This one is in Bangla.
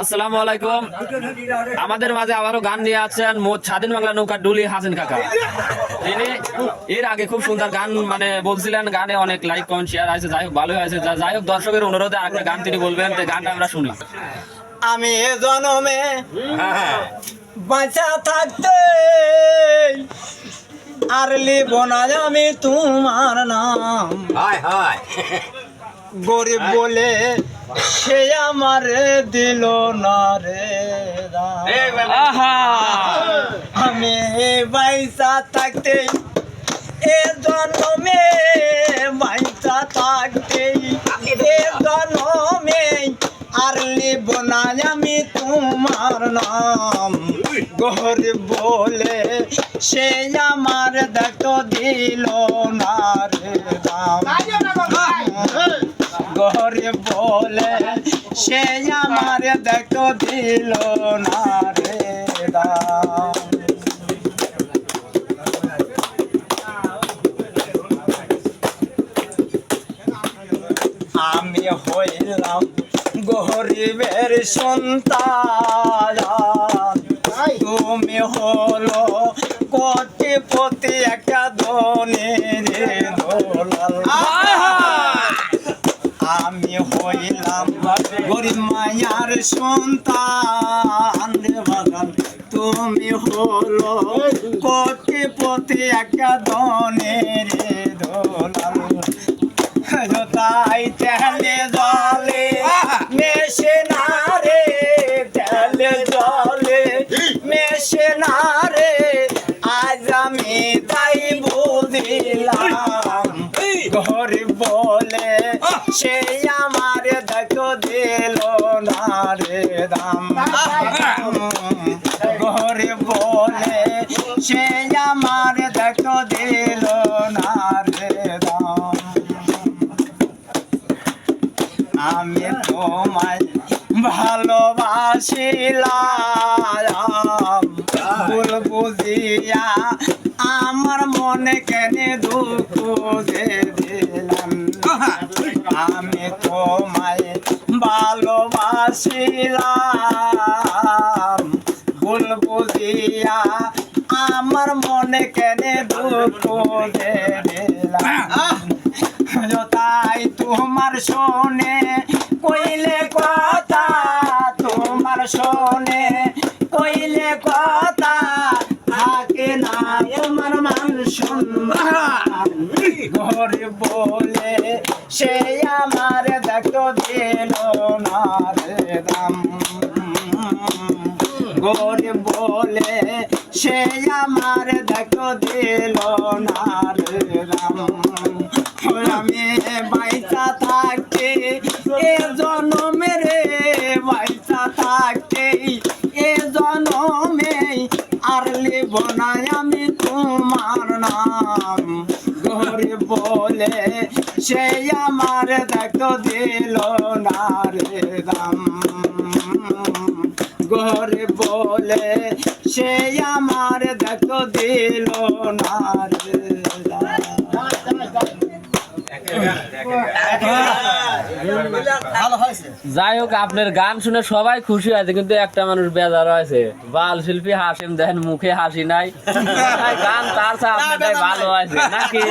আসসালামু আলাইকুম। আমাদের মাঝে আবারও গান নিয়ে আছেন স্বাধীন বাংলা নৌকা ডুলি হাসিন কাকা। তিনি এর আগে খুব সুন্দর গান মানে বলছিলেন গানে অনেক লাইক কমেন্ট শেয়ার আছে যাই হোক ভালোই হয়েছে। যাই হোক দর্শকের অনুরোধে আরেকটা গান তিনি বলবেন তো গানটা আমরা শুনি আমি এ জনমে বাঁচা থাকতে আর লিব না আমি তোমার নাম। হায় হায়। গরিব বলে সে আমার দিল না রে আহা! আমি বাইসা থাকতে এ জন্মে বাইসা থাকতে এ জন্মে আর লিব না আমি তোমার নাম। গরিব বলে সে আমার দেখো দিল। বলে, সে আমার দেখো দিল না রে আমি হইলাম গরিবের সন্তান। তুমি হলো কোটিপতি একটা ধনের দোলাল। গরিব মায়ার সন্তান বাগান তুমি হলো কোটিপতি একটা ধনের দোলাল। তাই তেলে জলে মেশে না রে তেলে জলে মেশে না রে। আজ আমি তাই বুঝিলাম ঘরে বলে সে আমার দেখো দিল না রে দাম। ঘরে বলে সে আমার দেখো দিল না রে দাম। আমি তোমায় ভালোবাসিলাম। ভুল বুঝিয়া আমার মনে কেনে দুঃখ দিলাম। আমি তোমায় ভালোবাসিলাম ভুল আমার মনে কেনে দুঃখ তাই তোমার শোনে, কইলে কথা, তোমার শোনে, কইলে কথা সে আমার দেখো দিল না রাম। আমি বাইসা থাকতে এ জনমে রে বাইসা থাকতে এ জনমে আর লিব না আমি তোমার নাম। গরে বলে সে আমার দেখো দিল না রে দাম ঘরে বলে সে আমার দেখো দিল না রে। যাই হোক আপনার গান শুনে সবাই খুশি হয়েছে কিন্তু একটা মানুষ বেজার হয়েছে। বাল শিল্পী হাসিম দেখেন মুখে হাসি নাই। গান তার সাথে ভালো হয়েছে। নাকি?